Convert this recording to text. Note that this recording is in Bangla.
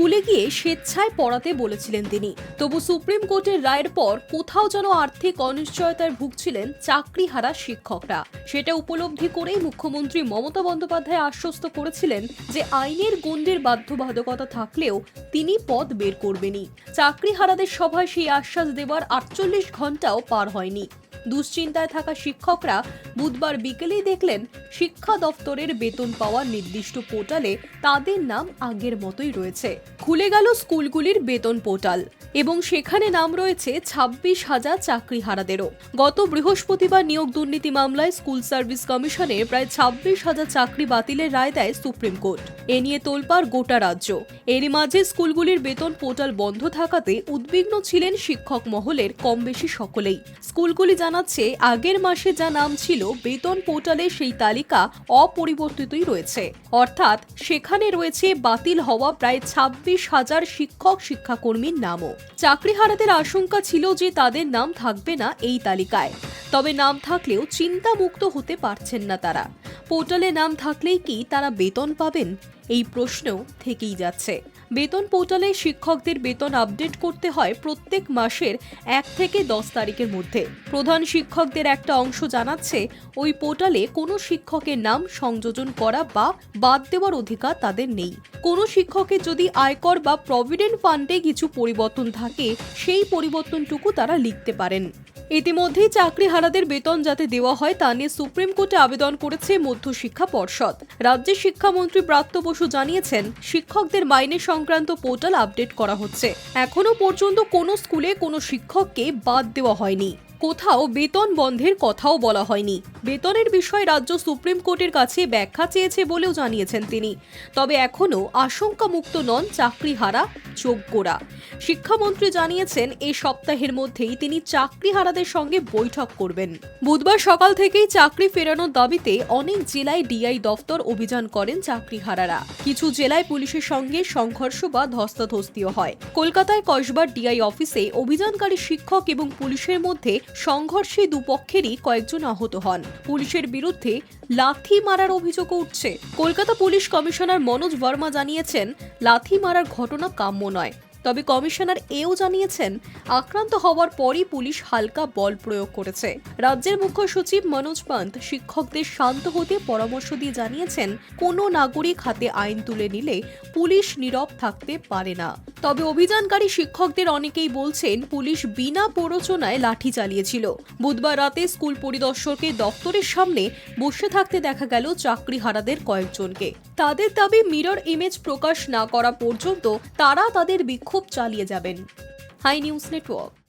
স্কুলে গিয়ে স্বেচ্ছায় পড়াতে বলেছিলেন তিনি। তবু সুপ্রিম কোর্টের রায়ের পর কোথাও যেন আর্থিক অনিশ্চয়তায় ভুগছিলেন চাকরিহারা শিক্ষকরা। সেটা উপলব্ধি করেই মুখ্যমন্ত্রী মমতা বন্দ্যোপাধ্যায় আশ্বস্ত করেছিলেন যে আইনের গণ্ডির বাধ্যবাধকতা থাকলেও তিনি পদ বের করবেনই। চাকরিহারাদের সভায় সেই আশ্বাস দেওয়ার আটচল্লিশ ঘন্টাও পার হয়নি। দুশ্চিন্তায় থাকা শিক্ষকরা বুধবার বিকেলেই দেখলেন শিক্ষা দফতরের বেতন পাওয়ার নির্দিষ্ট পোর্টালে তাদের নাম আগের মতোই রয়েছে। খুলে গেল স্কুলগুলির বেতন পোর্টাল এবং সেখানে নাম রয়েছে ছাব্বিশ হাজার চাকরিহারাদেরও। গত বৃহস্পতিবার নিয়োগ দুর্নীতি মামলায় স্কুল সার্ভিস কমিশনে প্রায় ছাব্বিশ হাজার চাকরি বাতিলের রায় দেয় সুপ্রিম কোর্ট। এ নিয়ে তোলপাড় গোটা রাজ্য। এরই মাঝে স্কুলগুলির বেতন পোর্টাল বন্ধ থাকাতে উদ্বিগ্ন ছিলেন শিক্ষক মহলের কম বেশি সকলেই। স্কুলগুলি জানাচ্ছে, আগের মাসে যা নাম ছিল বেতন পোর্টালে সেই তালিকা অপরিবর্তিতই রয়েছে। অর্থাৎ সেখানে রয়েছে বাতিল হওয়া প্রায় ছাব্বিশ হাজার শিক্ষক শিক্ষাকর্মীর নামও। চাকরি চাকরিহারাদের আশঙ্কা ছিল যে তাদের নাম থাকবে না এই তালিকায়। তবে নাম থাকলেও চিন্তামুক্ত হতে পারছেন না তারা। পোর্টালে নাম থাকলেই কি তারা বেতন পাবেন? এই প্রশ্ন থেকেই যাচ্ছে। বেতন পোর্টালে শিক্ষকদের বেতন আপডেট করতে হয় প্রত্যেক মাসের এক থেকে দশ তারিখের মধ্যে। প্রধান শিক্ষকদের একটা অংশ জানাচ্ছে, ওই পোর্টালে কোনো শিক্ষকের নাম সংযোজন করা বা বাদ দেওয়ার অধিকার তাদের নেই। কোনো শিক্ষকের যদি আয়কর বা প্রভিডেন্ট ফান্ডে কিছু পরিবর্তন থাকে, সেই পরিবর্তনটুকু তারা লিখতে পারেন। ইতিমধ্যেই চাকরিহারাদের বেতন যাতে দেওয়া হয় তা নিয়ে সুপ্রিম কোর্টে আবেদন করেছে মধ্যশিক্ষা পর্ষদ। রাজ্যের শিক্ষামন্ত্রী ব্রাত্য বসু জানিয়েছেন, শিক্ষকদের মাইনে সংক্রান্ত পোর্টাল আপডেট করা হচ্ছে। এখনও পর্যন্ত কোনো স্কুলে কোনো শিক্ষককে বাদ দেওয়া হয়নি। কোথাও বেতন বন্ধের কথাও বলা হয়নি। বেতনের বিষয়ে রাজ্য সুপ্রিম কোর্টের কাছে ব্যাখ্যা চেয়েছে বলেও জানিয়েছেন তিনি। তবে এখনও আশঙ্কামুক্ত নন চাকরিহারা যোগ্যরা। শিক্ষামন্ত্রী জানিয়েছেন এই সপ্তাহের মধ্যেই তিনি চাকরিহারাদের সঙ্গে বৈঠক করবেন। বুধবার সকাল থেকেই চাকরি ফেরানোর দাবিতে অনেক জেলায় ডিআই দফতর অভিযান করেন চাকরিহারারা। কিছু জেলায় পুলিশের সঙ্গে সংঘর্ষ বা ধস্তাধস্তিও হয়। কলকাতায় কসবার ডিআই অফিসে অভিযানকারী শিক্ষক এবং পুলিশের মধ্যে সংঘর্ষে দুপক্ষেরই কয়েকজন আহত হন। পুলিশের বিরুদ্ধে লাথি মারার অভিযোগও উঠছে। কলকাতা পুলিশ কমিশনার মনোজ বর্মা জানিয়েছেন, লাথি মারার ঘটনা কাম্য নয়। তবে কমিশনার এও জানিয়েছেন, আক্রান্ত হওয়ার পরই পুলিশ হালকা বল প্রয়োগ করেছে। রাজ্যের মুখ্য সচিব মনোজ পান্ত শিক্ষকদের শান্ত হতে পরামর্শ দিয়ে জানিয়েছেন, কোনো নাগরিক হাতে আইন তুলে নিলে পুলিশ নীরব থাকতে পারে না। তবে অভিযানকারী শিক্ষকদের অনেকেই বলছেন, পুলিশ বিনা প্ররোচনায় লাঠি চালিয়েছিল। বুধবার রাতে স্কুল পরিদর্শককে দপ্তরের সামনে বসে থাকতে দেখা গেল চাকরিহারাদের কয়েকজনকে। তাদের দাবি, মিরর ইমেজ প্রকাশ না করা পর্যন্ত তারা তাদের বিক্ষোভ চালিয়ে যাবেন। Hi News Network.